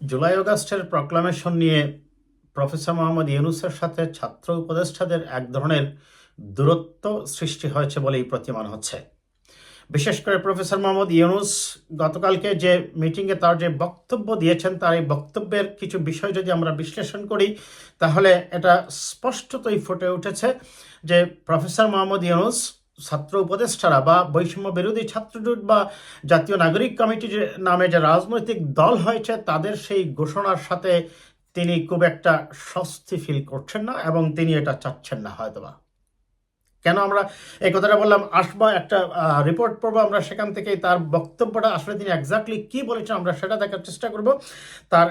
জুলাই অগাস্টের প্রক্লামেশন নিয়ে প্রফেসর মোহাম্মদ ইউনুসের সাথে ছাত্র উপদেষ্টাদের এক ধরনের দূরত্ব সৃষ্টি হয়েছে বলেই প্রতীয়মান হচ্ছে। বিশেষ করে প্রফেসর মোহাম্মদ ইউনুস গতকালকে যে মিটিংয়ে তার যে বক্তব্য দিয়েছেন, তার এই বক্তব্যের কিছু বিষয় যদি আমরা বিশ্লেষণ করি, তাহলে এটা স্পষ্টতই ফুটে উঠেছে যে প্রফেসর মোহাম্মদ ইউনুস ছাত্র উপদেষ্টারা বা বৈষম্য বিরোধী ছাত্রজোট বা জাতীয় নাগরিক কমিটি নামে যে রাজনৈতিক দল হয়েছে, তাদের সেই ঘোষণার সাথে তিনি খুব একটা স্বস্তি ফিল করছেন না এবং তিনি এটা চাচ্ছেন না হয়তোবা। কেন আমরা এই কথাটা বললাম? আসব, একটা রিপোর্ট পড়ব আমরা সেখান থেকেই। তার বক্তব্যটা আসলে তিনি এক্স্যাক্টলি কি বলেছেন আমরা সেটা দেখার চেষ্টা করব। তার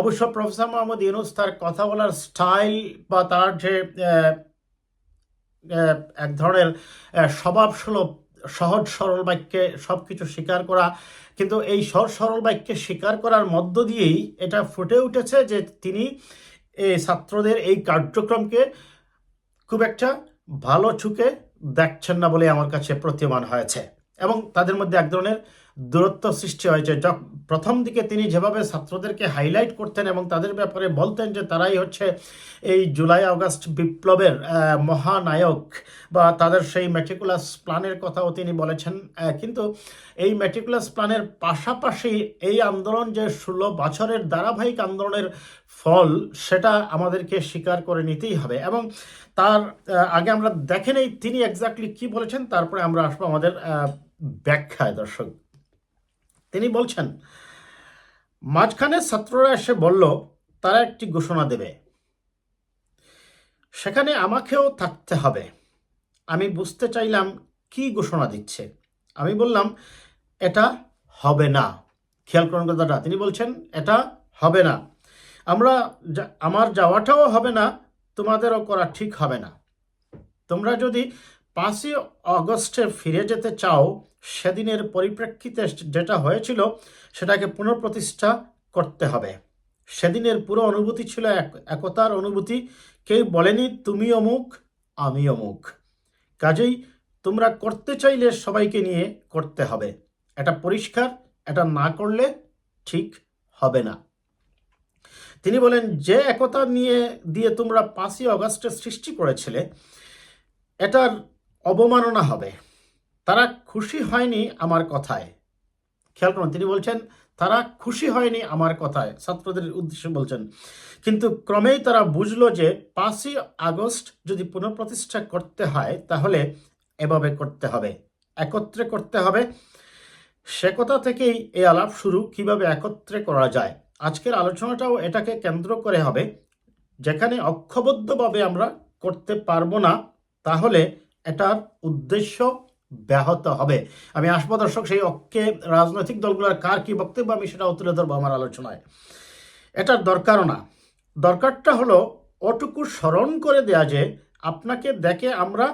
অবশ্য প্রফেসর মোহাম্মদ ইউনুস তার কথা বলার স্টাইল বা তার যে এক ধরনের আহ, স্বভাব সুলভ সহজ সরল বাক্যে সব কিছু স্বীকার করা। কিন্তু এই সহজ সরল বাক্যে স্বীকার করার মধ্য দিয়েই এটা ফুটে উঠেছে যে তিনি এই ছাত্রদের এই কার্যক্রমকে খুব একটা ভালো চোখে দেখছেন না বলে আমার কাছে প্রতীয়মান হয়েছে। এবং তাদের মধ্যে এক ধরনের দূরত্ব সৃষ্টি হয়েছে প্রথম দিকে তিনি যেভাবে ছাত্রদেরকে হাইলাইট করতেন এবং তাদের ব্যাপারে বলতেন যে তারাই হচ্ছে এই জুলাই আগস্ট বিপ্লবের মহানায়ক বা তাদের সেই মেটিকুলাস প্ল্যানের কথাও তিনি বলেছেন। কিন্তু এই মেটিকুলাস প্ল্যানের পাশাপাশি এই আন্দোলন যে ষোলো বছরের ধারাবাহিক আন্দোলনের ফল, সেটা আমাদেরকে স্বীকার করে নিতেই হবে এবং তার আগে আমরা দেখে নেই তিনি এক্স্যাক্টলি কি বলেছেন, তারপরে আমরা আসব আমাদের ব্যাখ্যায়, দর্শক। তিনি বলছেন, মাঝখানে ছাত্ররা এসে বলল, তারা একটি ঘোষণা দেবে। সেখানে আমাকেও থাকতে হবে। আমি বুঝতে চাইলাম কি ঘোষণা দিচ্ছে। আমি বললাম, এটা হবে না। খেয়াল করুন কথাটা। তিনি বলছেন, এটা হবে না। আমরা আমার যাওয়াটাও হবে না, তোমাদেরও করা ঠিক হবে না। তোমরা যদি পাঁচই অগস্টে ফিরে যেতে চাও, সেদিনের পরিপ্রেক্ষিতে যেটা হয়েছিল সেটাকে পুনঃপ্রতিষ্ঠা করতে হবে। সেদিনের পুরো অনুভূতি ছিল এক- একতার অনুভূতি। কেউ বলেনি তুমি অমুক আমি অমুক কাজেই তোমরা করতে চাইলে সবাইকে নিয়ে করতে হবে। এটা পরিষ্কার, এটা না করলে ঠিক হবে না। তিনি বলেন, যে একতা নিয়ে, দিয়ে তোমরা পাঁচই অগস্টে সৃষ্টি করেছিলে, এটার অবমাননা হবে। তারা খুশি হয়নি আমার কথায়। খেয়াল করুন, তিনি বলছেন, তারা খুশি হয়নি আমার কথায়। ছাত্রদের উদ্দেশ্যে বলছেন, কিন্তু ক্রমেই তারা বুঝলো যে পাঁচই আগস্ট যদি পুনঃপ্রতিষ্ঠা করতে হয়, তাহলে এভাবে করতে হবে। একত্রে করতে হবে। সে কথা থেকেই এই আলাপ শুরু, কীভাবে একত্রে করা যায়। আজকের আলোচনাটাও এটাকে কেন্দ্র করে হবে। যেখানে অক্ষবদ্ধভাবে আমরা করতে পারব না, তাহলে এটার উদ্দেশ্য ব্যাহত হবে। আমি আসব দর্শক, সেই অক্ষে রাজনৈতিক দলগুলোর কার কি বক্তব্য, আমি সেটাও তুলে ধরবো আমার আলোচনায়। এটার দরকারও না। দরকারটা হলো ওটুকু স্মরণ করে দেয়া যে আপনাকে দেখে আমরা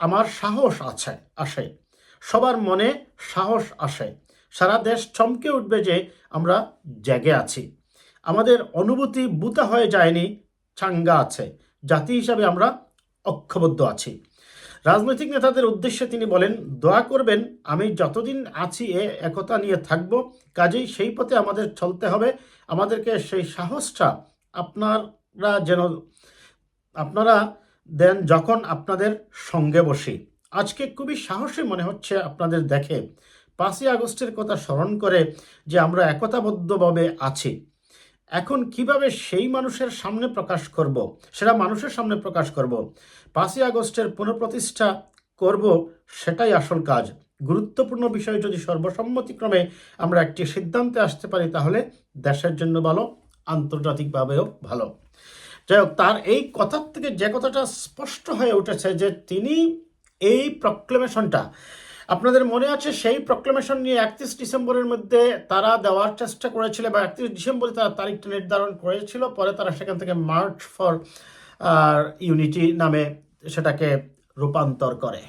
আমার সাহস আছে, আসে। সবার মনে সাহস আসে। সারা দেশ চমকে উঠবে যে আমরা জেগে আছি। আমাদের অনুভূতি বুতা হয়ে যায়নি, চাঙ্গা আছে। জাতি হিসাবে আমরা অক্ষবদ্ধ আছি। রাজনৈতিক নেতাদের উদ্দেশ্যে তিনি বলেন, দোয়া করবেন, আমি যতদিন আছি এ একতা নিয়ে থাকব। কাজেই সেই পথে আমাদের চলতে হবে। আমাদেরকে সেই সাহসটা আপনারা যেন, আপনারা দেন যখন আপনাদের সঙ্গে বসি। আজকে খুবই সাহসী মনে হচ্ছে আপনাদের দেখে। পাঁচই আগস্টের কথা স্মরণ করে যে আমরা একতাবদ্ধভাবে আছি। এখন কীভাবে সেই মানুষের সামনে প্রকাশ করব? সেটা মানুষের সামনে প্রকাশ করব। পাঁচই আগস্টের পুনঃপ্রতিষ্ঠা করব সেটাই আসল কাজ। গুরুত্বপূর্ণ বিষয় যদি সর্বসম্মতিক্রমে আমরা একটি সিদ্ধান্তে আসতে পারি, তাহলে দেশের জন্য ভালো, আন্তর্জাতিকভাবেও ভালো। যাই হোক, তার এই কথার থেকে যে কথাটা স্পষ্ট হয়ে উঠেছে যে তিনি এই প্রক্লেমেশনটা আপনাদের মনে আছে সেই প্রক্লেমেশন নিয়ে একত্রিশ ডিসেম্বরের মধ্যে তারা দেওয়ার চেষ্টা করেছিল বা একত্রিশ ডিসেম্বরে তারা তারিখটা নির্ধারণ করেছিল, পরে তারা সেখান থেকে মার্চ ফর ইউনিটি নামে সেটাকে রূপান্তর করে।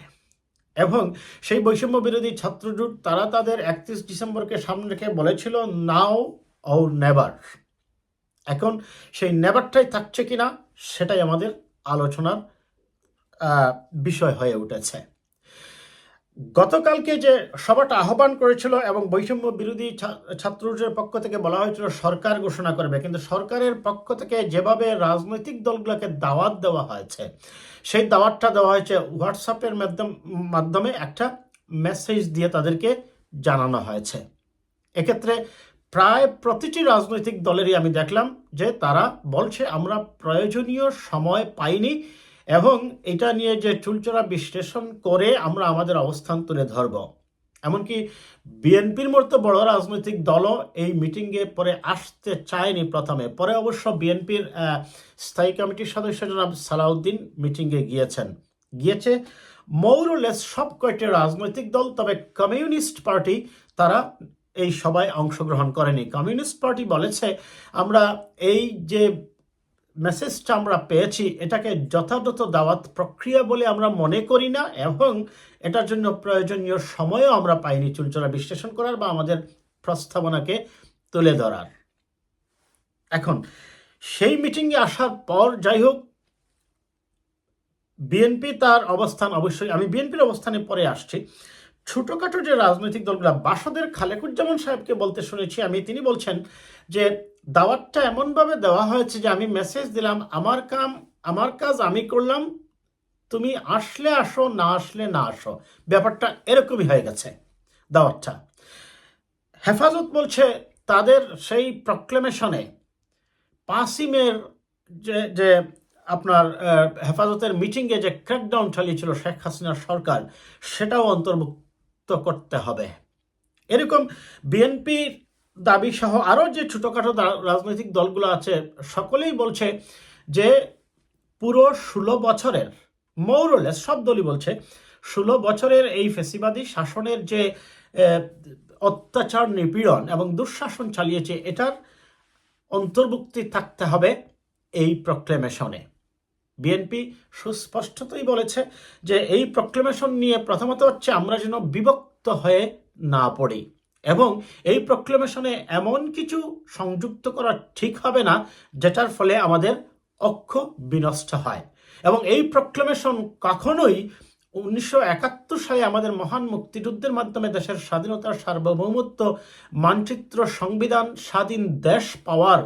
এবং সেই বৈষম্য বিরোধী ছাত্রজোট তারা তাদের একত্রিশ ডিসেম্বরকে সামনে রেখে বলেছিল নাও ও নেভার এখন সেই নেভারটাই থাকছে কিনা সেটাই আমাদের আলোচনার বিষয় হয়ে উঠেছে। গতকালকে যে সভাটা আহ্বান করেছিল এবং বৈষম্য বিরোধী ছা- ছাত্রদের পক্ষ থেকে বলা হয়েছিল সরকার ঘোষণা করবে, কিন্তু সরকারের পক্ষ থেকে যেভাবে রাজনৈতিক দলগুলোকে দাওয়াত দেওয়া হয়েছে, সেই দাওয়াতটা দেওয়া হয়েছে হোয়াটসঅ্যাপের মাধ্যমে একটা মেসেজ দিয়ে তাদেরকে জানানো হয়েছে। এক্ষেত্রে প্রায় প্রতিটি রাজনৈতিক দলেরই আমি দেখলাম যে তারা বলছে, আমরা প্রয়োজনীয় সময় পাইনি এবং এটা নিয়ে যে চুলচোরা বিশ্লেষণ করে আমরা আমাদের অবস্থান তুলে ধরব। এমনকি বিএনপির মতো বড় রাজনৈতিক দলও এই মিটিংয়ে পরে আসতে চায়নি প্রথমে। পরে অবশ্য বিএনপির স্থায়ী কমিটির সদস্য জনাব সালাউদ্দিন মিটিংয়ে গিয়েছেন। গিয়েছে মৌরলেস সব কয়টি রাজনৈতিক দল, তবে কমিউনিস্ট পার্টি তারা এই সভায় অংশগ্রহণ করেনি। কমিউনিস্ট পার্টি বলেছে, আমরা এই যে মেসেজটা আমরা পেয়েছি, এটাকে যথাযথ দাওয়াত প্রক্রিয়া বলে আমরা মনে করি না এবং এটার জন্য প্রয়োজনীয় সময়ও আমরা পাইনি চুলচোরা বিশ্লেষণ করার বা আমাদের প্রস্তাবনাকে তুলে ধরার। এখন, সেই মিটিংয়ে আসার পর যাই হোক বিএনপি তার অবস্থান অবশ্যই, আমি বিএনপির অবস্থানে পরে আসছি। ছোটোখাটো যে রাজনৈতিক দলগুলো, বাসদের খালেকুজ্জামান সাহেবকে বলতে শুনেছি, আমি, তিনি বলছেন যে দাওয়াতটা এমনভাবে দেওয়া হয়েছে যে আমি মেসেজ দিলাম, আমার কাম, আমার কাজ আমি করলাম, তুমি আসলে আসো, না আসলে না আসো। ব্যাপারটা এরকমই হয়ে গেছে দাওয়াতটা। হেফাজত বলছে তাদের সেই প্রক্লেমেশনে পাঁচিমের যে যে আপনার হেফাজতের মিটিংয়ে যে ক্র্যাকডাউন চালিয়েছিল শেখ হাসিনার সরকার, সেটাও অন্তর্ভুক্ত করতে হবে। এরকম বিএনপির দাবি সহ আরও যে ছোটোখাটো রাজনৈতিক দলগুলো আছে, সকলেই বলছে যে পুরো ষোলো বছরের মৌরলেস সব দলই বলছে, ষোলো বছরের এই ফেসিবাদী শাসনের যে অত্যাচার নিপীড়ন এবং দুঃশাসন চালিয়েছে, এটার অন্তর্ভুক্তি থাকতে হবে এই প্রক্লেমেশনে বিএনপি সুস্পষ্টতই বলেছে যে এই প্রক্লেমেশন নিয়ে প্রথমত হচ্ছে আমরা যেন বিভক্ত হয়ে না পড়ি। এবং এই প্রক্লেমেশনে এমন কিছু সংযুক্ত করা ঠিক হবে না, যেটার ফলে আমাদের অক্ষ বিনষ্ট হয়। এবং এই প্রক্লেমেশন কখনোই উনিশশো একাত্তর সালে আমাদের মহান মুক্তিযুদ্ধের মাধ্যমে দেশের স্বাধীনতার সার্বভৌমত্ব, মানচিত্র, সংবিধান, স্বাধীন দেশ পাওয়ার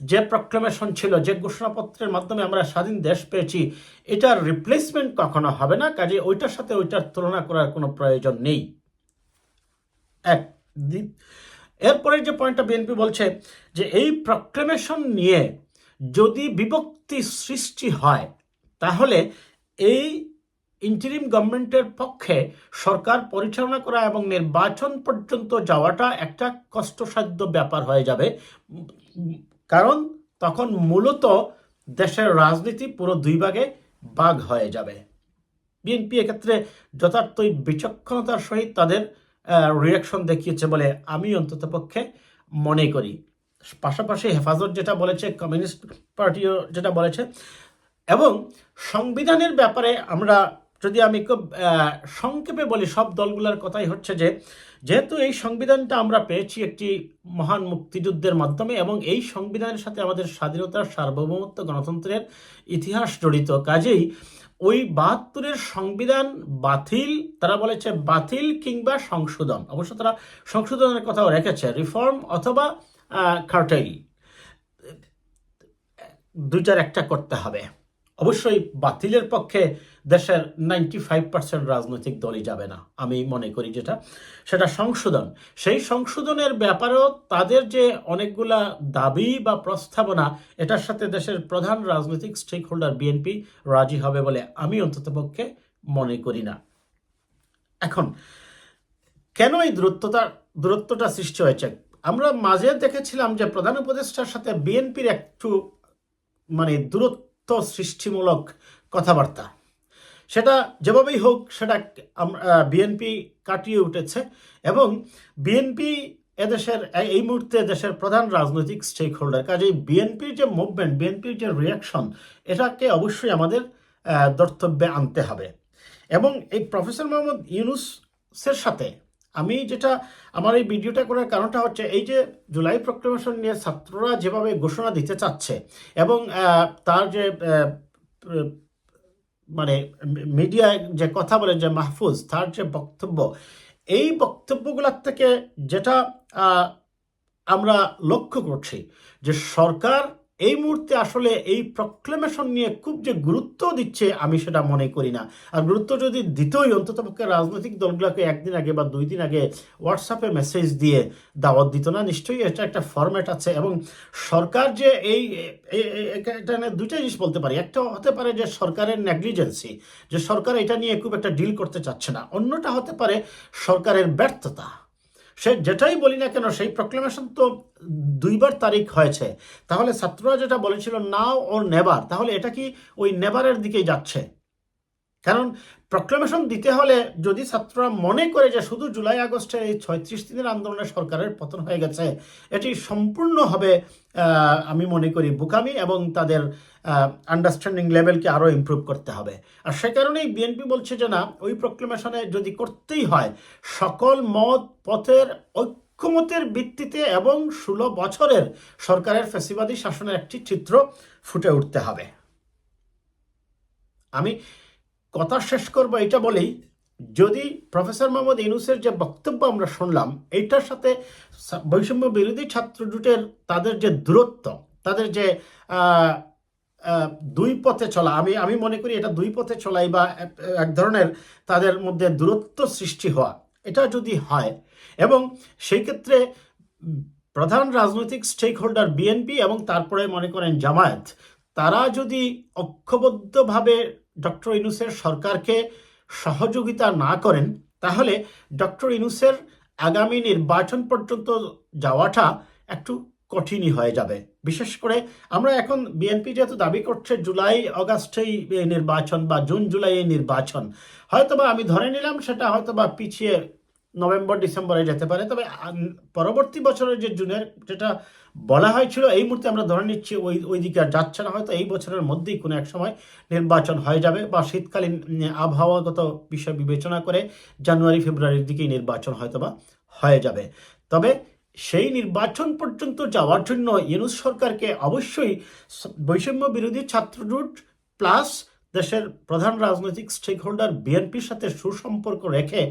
যে প্রক্লেমেশন ছিল, যে ঘোষণাপত্রের মাধ্যমে আমরা স্বাধীন দেশ পেয়েছি, এটার রিপ্লেসমেন্ট কখনো হবে না। কাজে ওইটার সাথে ওইটার তুলনা করার কোনো প্রয়োজন নেই। এক এরপরে যে পয়েন্টটা বিএনপি বলছে যে এই প্রক্লেমেশন নিয়ে যদি বিভক্তি সৃষ্টি হয়, তাহলে এই ইন্টারিম গভর্নমেন্টের পক্ষে সরকার পরিচালনা করা এবং নির্বাচন পর্যন্ত যাওয়াটা একটা কষ্টসাধ্য ব্যাপার হয়ে যাবে। কারণ তখন মূলত দেশের রাজনীতি পুরো দুই ভাগে ভাগ হয়ে যাবে। বিএনপি এক্ষেত্রে যথার্থই বিচক্ষণতার সহিত তাদের রিয়াকশন দেখিয়েছে বলে আমি অন্ততপক্ষে মনে করি। পাশাপাশি হেফাজত যেটা বলেছে, কমিউনিস্ট পার্টিও যেটা বলেছে, এবং সংবিধানের ব্যাপারে আমরা যদি আমি খুব সংক্ষেপে বলি, সব দলগুলোর কথাই হচ্ছে যে, যেহেতু এই সংবিধানটা আমরা পেয়েছি একটি মহান মুক্তিযুদ্ধের মাধ্যমে, এবং এই সংবিধানের সাথে আমাদের স্বাধীনতার সার্বভৌমত্ব গণতন্ত্রের ইতিহাস জড়িত, কাজেই ওই বাহাত্তরের সংবিধান বাতিল, তারা বলেছে বাতিল কিংবা সংশোধন। অবশ্য তারা সংশোধনের কথাও রেখেছে, রিফর্ম অথবা কার্টেল। দুইটার একটা করতে হবে। অবশ্যই বাতিলের পক্ষে দেশের নাইনটি ফাইভ পার্সেন্ট রাজনৈতিক দলই যাবে না, আমি মনে করি যেটা। সেটা সংশোধন। সেই সংশোধনের ব্যাপারেও তাদের যে অনেকগুলা দাবি বা প্রস্তাবনা, এটার সাথে দেশের প্রধান রাজনৈতিক স্টেক হোল্ডার বিএনপি রাজি হবে বলে আমি অন্ততপক্ষে মনে করি না। এখন, কেন এই দূরত্বটা দূরত্বটা সৃষ্টি হয়েছে? আমরা মাঝে দেখেছিলাম যে প্রধান উপদেষ্টার সাথে বিএনপির একটু মানে দূরত্ব সৃষ্টিমূলক কথাবার্তা। সেটা যেভাবেই হোক, সেটা বিএনপি কাটিয়ে উঠেছে এবং বিএনপি এদেশের এই মুহূর্তে দেশের প্রধান রাজনৈতিক স্টেক হোল্ডার কাজেই বিএনপির যে মুভমেন্ট বিএনপির যে রিয়াকশন এটাকে অবশ্যই আমাদের দর্তব্যে আনতে হবে। এবং এই প্রফেসর মোহাম্মদ ইউনুসের সাথে আমি যেটা, আমার এই ভিডিওটা করার কারণটা হচ্ছে এই যে জুলাই প্রক্লেমেশন নিয়ে ছাত্ররা যেভাবে ঘোষণা দিতে চাচ্ছে এবং তার যে মানে মিডিয়ায় যে কথা বলেন যে মাহফুজ, তার যে বক্তব্য, এই বক্তব্যগুলোর থেকে যেটা আমরা লক্ষ্য করছি যে সরকার এই মুহূর্তে আসলে এই প্রক্লেমেশন নিয়ে খুব যে গুরুত্ব দিচ্ছে, আমি সেটা মনে করি না। আর গুরুত্ব যদি দিতই অন্ততপক্ষে রাজনৈতিক দলগুলোকে একদিন আগে বা দুই দিন আগে হোয়াটসঅ্যাপে মেসেজ দিয়ে দাওয়াত দিত না। নিশ্চয়ই এটা একটা ফরম্যাট আছে এবং সরকার যে এই এটা দুইটা জিনিস বলতে পারি। একটা হতে পারে যে সরকারের নেগলিজেন্সি যে সরকার এটা নিয়ে খুব একটা ডিল করতে চাচ্ছে না। অন্যটা হতে পারে সরকারের ব্যর্থতা। সে যেটাই বলি না কেন, সেই প্রক্লেমেশন তো দুইবার তারিখ হয়েছে। তাহলে ছাত্ররা যেটা বলেছিল নাও ও নেবার তাহলে এটা কি ওই নেবারের দিকেই যাচ্ছে? কারণ প্রক্লেমেশন দিতে হলে যদি ছাত্ররা মনে করে যে শুধু জুলাই আগস্টের এই ছয়ত্রিশ দিনের আন্দোলনে সরকারের পতন হয়ে গেছে এটি সম্পূর্ণভাবে আহ, আমি মনে করি বুকামি এবং তাদের আন্ডারস্ট্যান্ডিং লেভেলকে আরও ইমপ্রুভ করতে হবে। আর সে কারণেই বিএনপি বলছে যে না ওই প্রক্লেমেশনে যদি করতেই হয় সকল মত পথের ঐক্যমতের ভিত্তিতে এবং ষোলো বছরের সরকারের ফেসিবাদী শাসনের একটি চিত্র ফুটে উঠতে হবে। আমি কথা শেষ করব এটা বলেই যদি প্রফেসর মোহাম্মদ ইউনুসের যে বক্তব্য আমরা শুনলাম, এইটার সাথে বৈষম্য বিরোধী ছাত্র জোটের তাদের যে দূরত্ব, তাদের যে দুই পথে চলা, আমি আমি মনে করি এটা দুই পথে চলাই বা এক ধরনের তাদের মধ্যে দূরত্ব সৃষ্টি হওয়া, এটা যদি হয় এবং সেই ক্ষেত্রে প্রধান রাজনৈতিক স্টেক হোল্ডার বিএনপি এবং তারপরে মনে করেন জামায়াত, তারা যদি ঐক্যবদ্ধভাবে ডক্টর ইনুসের সরকারকে সহযোগিতা না করেন, তাহলে ডক্টর ইনুসের আগামী নির্বাচন পর্যন্ত যাওয়াটা একটু কঠিনই হয়ে যাবে। বিশেষ করে আমরা এখন বিএনপি যেহেতু দাবি করছে জুলাই, অগাস্টেই নির্বাচন বা জুন, জুলাই নির্বাচন। হয়তোবা আমি ধরে নিলাম সেটা হয়তোবা পিছিয়ে নভেম্বর, ডিসেম্বরে যেতে পারে। তবে পরবর্তী বছরের যে জুনের যেটা বলা হয়েছিল, এই মুহূর্তে আমরা ধরে নিচ্ছি ওই ওই দিকে আর যাচ্ছে না। হয়তো এই বছরের মধ্যেই কোনো এক সময় নির্বাচন হয়ে যাবে বা শীতকালীন আবহাওয়াগত বিষয় বিবেচনা করে জানুয়ারি, ফেব্রুয়ারির দিকেই নির্বাচন হয়তোবা হয়ে যাবে। তবে সেই নির্বাচন পর্যন্ত যাওয়ার জন্য ইউনুস সরকারকে অবশ্যই বৈষম্য বিরোধী ছাত্রজোট প্লাস দেশের প্রধান রাজনৈতিক স্টেক হোল্ডার বিএনপির সাথে সুসম্পর্ক রেখে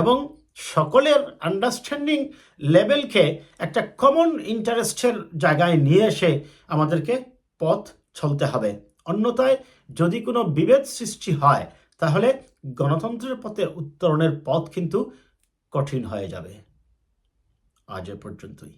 এবং সকলের আন্ডারস্ট্যান্ডিং লেভেলকে একটা কমন ইন্টারেস্টের জায়গায় নিয়ে এসে আমাদেরকে পথ চলতে হবে। অন্যথায় যদি কোনো বিভেদ সৃষ্টি হয়, তাহলে গণতন্ত্রের পথে উত্তরণের পথ কিন্তু কঠিন হয়ে যাবে। আজ এ পর্যন্তই।